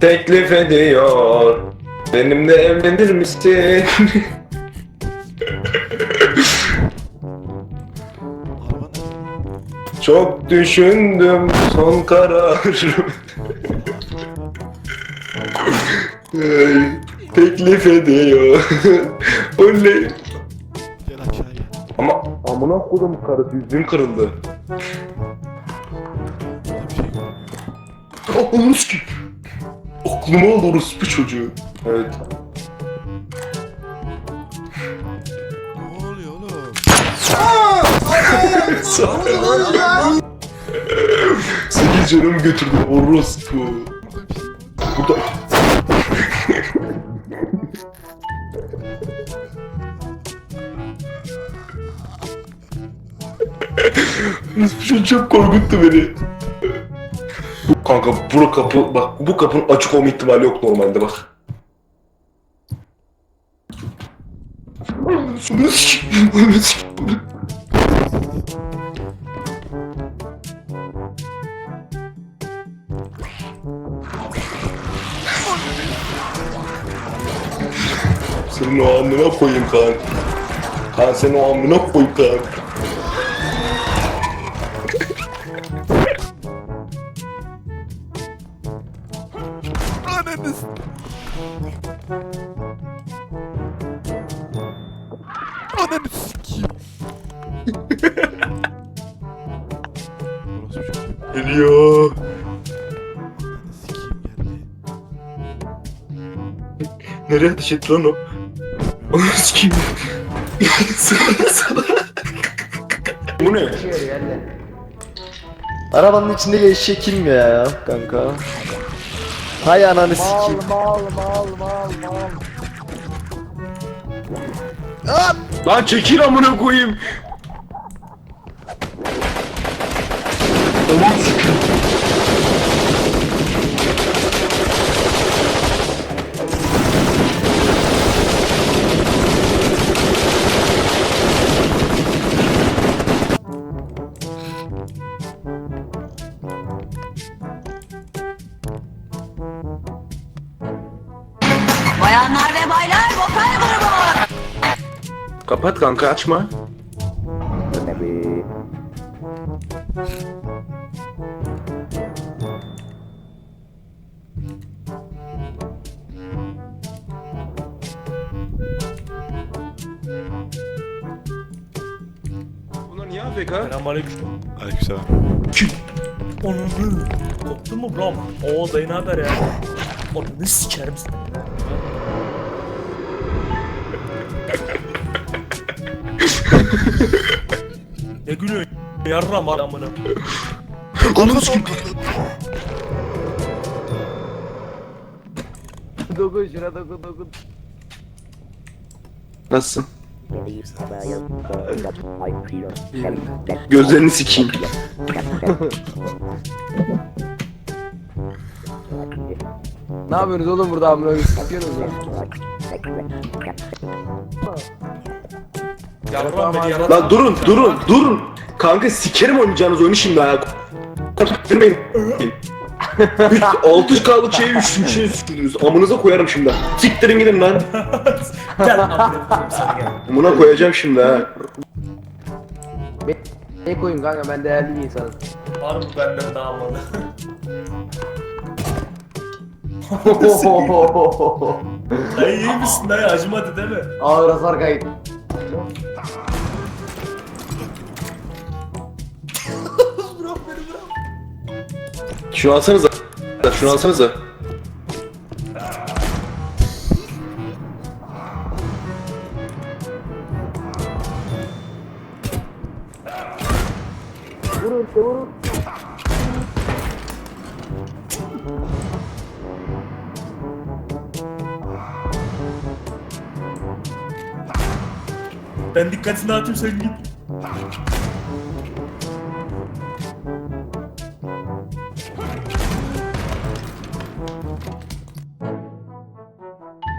Teklif ediyor. Benimle evlenir misin? Çok düşündüm son kararım. Teklif ediyor. Oley. Ama amına kodum karı düzgün kırıldı. Aklımı ki. Aklıma aldı orospu çocuğu. Evet. Ne oluyor oğlum? Sekiz canım götürdü orospu. Burada. Orospu çocuğu çok korkuttu beni. Kanka bu kapı bak bu kapının açık olma ihtimali yok normalde bak. Senin o amına koyayım kan. Kan senin o amına koyayım kan. S- Ananı çok Geliyor. Geldi. Nereye ateş etti lan o? Onu sikeyim. Sana sana. Bu ne? Arabanın içindeki eşek kim ya kanka? Hay ananı sikeyim. Lan çekil amına koyayım. Aman sikeyim. Bayanlar ve baylar vokal grubu. Kapat kanka açma. Bunlar niye AFK? Selamünaleyküm. Aleykümselam. Onunu. Koptun mu brom? Oo dayı ne haber ya? Onunu sikerim seni. Ne gülüyorsun? Yarram adamını. Ananı sikeyim. Dokun şuna dokun dokun. Nasılsın? Gözlerini sikeyim. Ne yapıyorsunuz oğlum burada amına koyayım? Sıkıyorsunuz ya. Beni yarram. Lan durun durun durun. Kanka sikerim oynayacağınız oyunu şimdi ha. 3 6 kaldık şey 3 3 üstünüz. Amınıza koyarım şimdi. Siktirin gidin lan. Gel gel. Amına koyacağım şimdi ha. Ne koyayım kanka ben değerli bir insanım. Var mı benden daha amına? Dayı iyi misin dayı? Acımadı değil mi? Ağır hasar kayıt. Şunu alsanıza. Şunu alsanıza. Ben dikkatini dağıtayım sen git.